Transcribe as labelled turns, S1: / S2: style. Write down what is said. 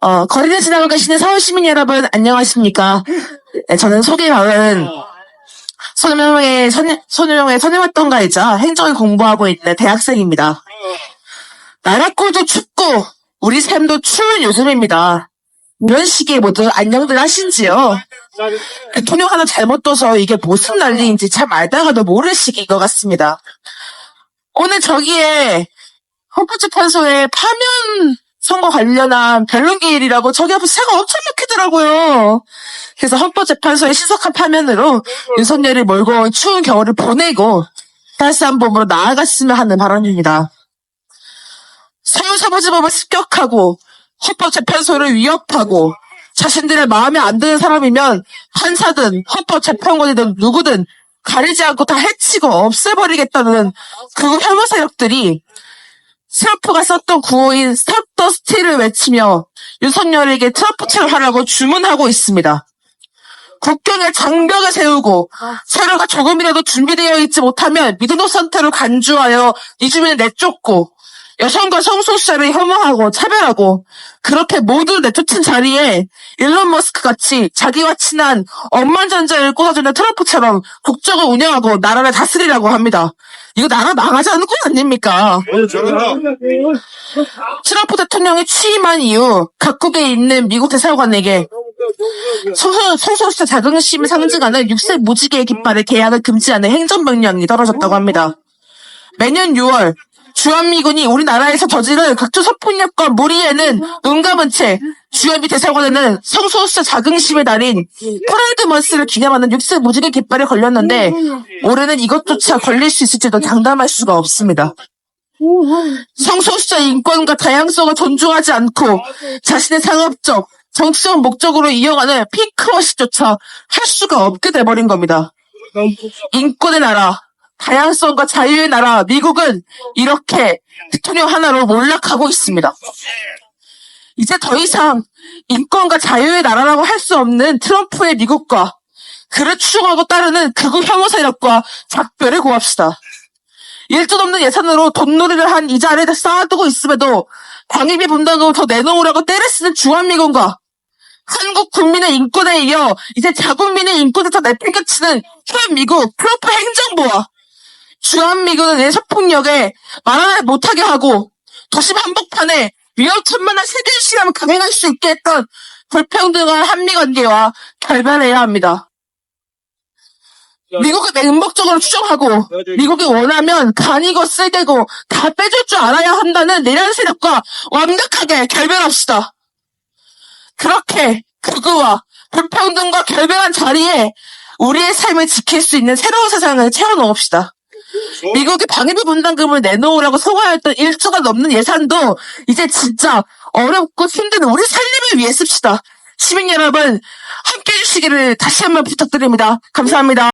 S1: 어, 거리를 지나고 계시는 서울 시민 여러분, 안녕하십니까. 네, 저는 소개마을 손흥민의 선, 손흥민의 선임활동가이자 행정을 공부하고 있는 대학생입니다. 나라꼴도 춥고, 우리 삶도 추운 요즘입니다. 이런 시기에 모두 안녕들 하신지요? 대통령 하나 잘못 둬서 이게 무슨 난리인지 참 알다가도 모를 시기인 것 같습니다. 오늘 저기에 헌법재판소에 파면 선거 관련한 변론기일이라고 저기 앞에 새가 엄청 막히더라고요. 그래서 헌법재판소의 신속한 파면으로 윤석열을 몰고 추운 겨울을 보내고 따스한 봄으로 나아갔으면 하는 바람입니다. 서울사무지법을 습격하고 헌법재판소를 위협하고 자신들의 마음에 안 드는 사람이면 판사든 헌법재판관이든 누구든 가리지 않고 다 해치고 없애버리겠다는 그 혐오 세력들이 트럼프가 썼던 구호인 스탑 더 스틸을 외치며 윤석열에게 트럼프처럼 하라고 주문하고 있습니다. 국경에 장벽을 세우고 서로가 조금이라도 준비되어 있지 못하면 미드노 선택을 간주하여 이 주민을 내쫓고 여성과 성소수자를 혐오하고 차별하고 그렇게 모두 내쫓은 자리에 일론 머스크 같이 자기와 친한 억만장자를 꽂아주는 트럼프처럼 국정을 운영하고 나라를 다스리라고 합니다. 이거 나라 망하지 않는 건 아닙니까? 트럼프 대통령이 취임한 이후 각국에 있는 미국 대사관에게 소수- 소수자 자긍심을 상징하는 육색 무지개 깃발의 계약을 금지하는 행정명령이 떨어졌다고 합니다. 매년 6월 주한미군이 우리나라에서 저지른 각종 성폭력과 무리에는 눈 감은 채 주한미 대사관에는 성소수자 자긍심의 달인 프라이드 먼스를 기념하는 육색 무지개 깃발이 걸렸는데 올해는 이것조차 걸릴 수 있을지도 장담할 수가 없습니다. 성소수자 인권과 다양성을 존중하지 않고 자신의 상업적, 정치적 목적으로 이용하는 핑크워시조차 할 수가 없게 돼버린 겁니다. 인권의 나라, 다양성과 자유의 나라, 미국은 이렇게 대통령 하나로 몰락하고 있습니다. 이제 더 이상 인권과 자유의 나라라고 할 수 없는 트럼프의 미국과 그를 추종하고 따르는 극우 혐오 세력과 작별을 고합시다. 일도 없는 예산으로 돈놀이를 한 이자를 쌓아두고 있음에도 광입비 분담금을 더 내놓으라고 때를 쓰는 주한미군과 한국 국민의 인권에 이어 이제 자국민의 인권을 더 내팽개치는 현미국 트럼프 행정부와 주한미군은 내셔폭력에 말하지 못하게 하고 도심 한복판에 위험천만한 세계 시간을 강행할 수 있게 했던 불평등한 한미관계와 결별해야 합니다. 미국을 맹목적으로 추종하고 미국이 원하면 간이고 쓸개고 다 빼줄 줄 알아야 한다는 내란 세력과 완벽하게 결별합시다. 그렇게 극우와 불평등과 결별한 자리에 우리의 삶을 지킬 수 있는 새로운 세상을 채워놓읍시다. 미국이 방위비 분담금을 내놓으라고 소화했던 1조가 넘는 예산도 이제 진짜 어렵고 힘든 우리 살림을 위해 씁시다. 시민 여러분 함께 해 주시기를 다시 한번 부탁드립니다. 감사합니다.